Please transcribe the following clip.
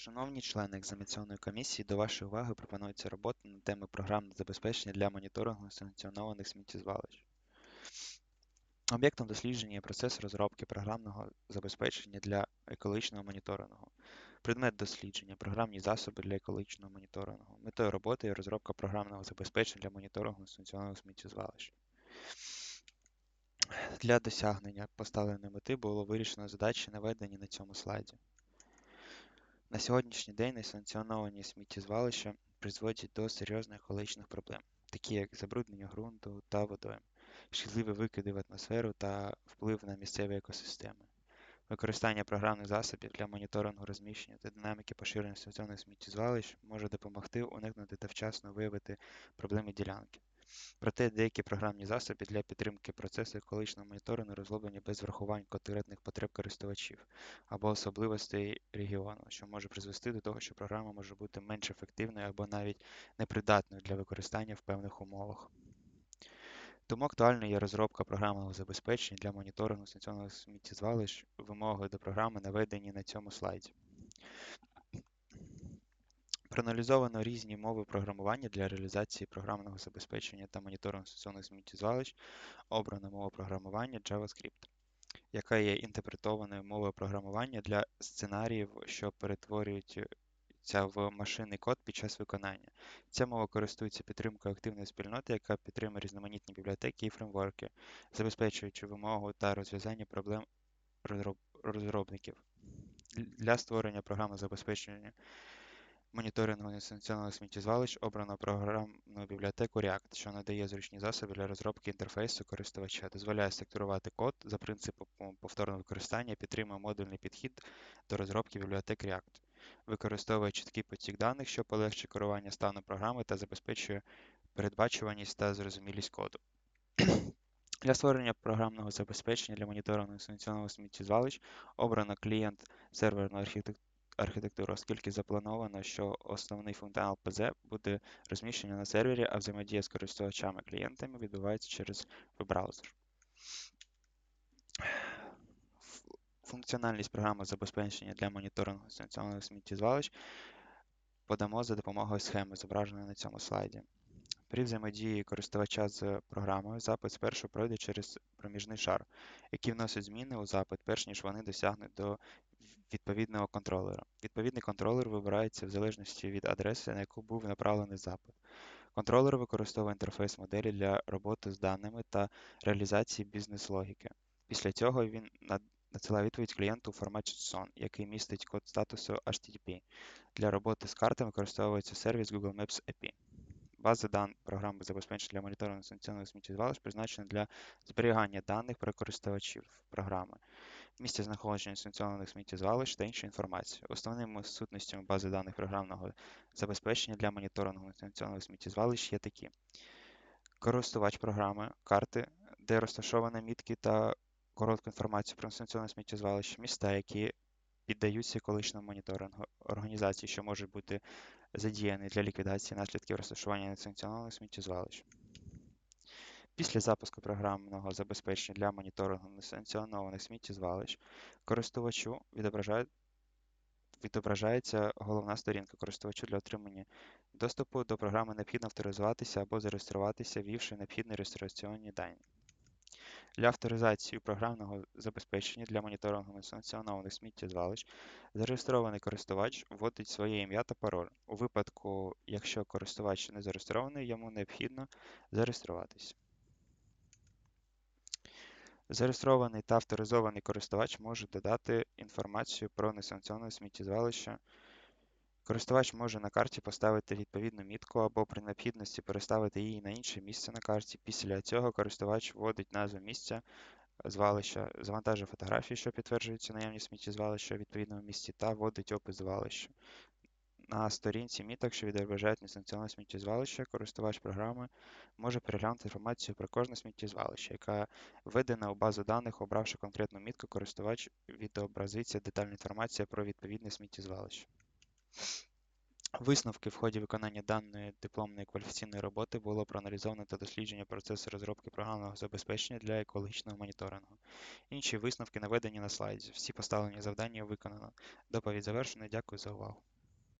Шановні члени екзаменаційної комісії, до вашої уваги пропонується робота на тему програмне забезпечення для моніторингу санкціонованих сміттєзвалищ. Об'єктом дослідження є процес розробки програмного забезпечення для екологічного моніторингу. Предмет дослідження програмні засоби для екологічного моніторингу. Метою роботи є розробка програмного забезпечення для моніторингу санкціонованих сміттєзвалищ. Для досягнення поставленої мети було вирішено задачі, наведені на цьому слайді. На сьогоднішній день несанкціоновані сміттєзвалища призводять до серйозних екологічних проблем, такі як забруднення ґрунту та водойм, шкідливі викиди в атмосферу та вплив на місцеві екосистеми. Використання програмних засобів для моніторингу розміщення та динаміки поширення санкціонованих сміттєзвалищ може допомогти уникнути та вчасно виявити проблемні ділянки. Проте деякі програмні засоби для підтримки процесу екологічного моніторингу розроблені без врахувань конкретних потреб користувачів або особливостей регіону, що може призвести до того, що програма може бути менш ефективною або навіть непридатною для використання в певних умовах. Тому актуальною є розробка програмного забезпечення для моніторингу станційних сміттєзвалищ, вимоги до програми наведені на цьому слайді. Проаналізовано різні мови програмування для реалізації програмного забезпечення та моніторингу стаціонних сміттєзвалищ. Обрана мова програмування JavaScript, яка є інтерпретованою мовою програмування для сценаріїв, що перетворюються в машинний код під час виконання. Ця мова користується підтримкою активної спільноти, яка підтримує різноманітні бібліотеки і фреймворки, забезпечуючи вимогу та розв'язання проблем розробників. Для створення програмного забезпечення моніторингу несанкціонованих сміттєзвалищ обрано програмну бібліотеку React, що надає зручні засоби для розробки інтерфейсу користувача, дозволяє структурувати код за принципом повторного використання, підтримує модульний підхід до розробки бібліотек React, використовує чіткий потік даних, що полегшує керування станом програми та забезпечує передбачуваність та зрозумілість коду. Для створення програмного забезпечення для моніторингу несанкціонованих сміттєзвалищ обрано клієнт серверну архітектуру архітектуру, оскільки заплановано, що основний функціонал ПЗ буде розміщений на сервері, а взаємодія з користувачами-клієнтами відбувається через веб-браузер. Функціональність програми забезпечення для моніторингу санкціонованих сміттєзвалищ подамо за допомогою схеми, зображеної на цьому слайді. При взаємодії користувача з програмою запит спершу пройде через проміжний шар, який вносить зміни у запит, перш ніж вони досягнуть до відповідного контролера. Відповідний контролер вибирається в залежності від адреси, на яку був направлений запит. Контролер використовує інтерфейс моделі для роботи з даними та реалізації бізнес-логіки. Після цього він надсилає відповідь клієнту у форматі JSON, який містить код статусу HTTP. Для роботи з картами використовується сервіс Google Maps API. База даних програми забезпечення для моніторингу санкціонних сміттєзвалищ призначена для зберігання даних про користувачів програми місце знаходження санкціонованих сміттєзвалищ та іншу інформацію. Основними сутностями бази даних програмного забезпечення для моніторингу санкціонованих сміттєзвалищ є такі: користувач програми, карти, де розташовані мітки та коротку інформацію про санкціонне сміттєзвалище, міста, які піддаються екологічному моніторингу, організації, що можуть бути задіяні для ліквідації наслідків розташування несанкціонованих сміттєзвалищ. Після запуску програмного забезпечення для моніторингу несанкціонованих сміттєзвалищ користувачу відображається головна сторінка користувачу для отримання доступу до програми необхідно авторизуватися або зареєструватися, ввівши необхідні реєстраційні дані. Для авторизації програмного забезпечення для моніторингу несанкціонованих сміттєзвалищ зареєстрований користувач вводить своє ім'я та пароль. У випадку, якщо користувач не зареєстрований, йому необхідно зареєструватися. Зареєстрований та авторизований користувач може додати інформацію про несанкціоноване сміттєзвалище. Користувач може на карті поставити відповідну мітку або при необхідності переставити її на інше місце на карті. Після цього користувач вводить назву місця звалища, завантажує фотографії, що підтверджуються наявність сміттєзвалища у відповідному місці, та вводить опис звалища. На сторінці міток, що відображають несанкціонне сміттєзвалище, користувач програми може переглянути інформацію про кожне сміттєзвалище, яка введена у базу даних, обравши конкретну мітку, користувач відобразиться детальна інформація про відповідне сміттєзвалище. Висновки в ході виконання даної дипломної кваліфікаційної роботи було проаналізовано та досліджено процеси розробки програмного забезпечення для екологічного моніторингу. Інші висновки наведені на слайді. Всі поставлені завдання виконано. Доповідь завершена. Дякую за увагу.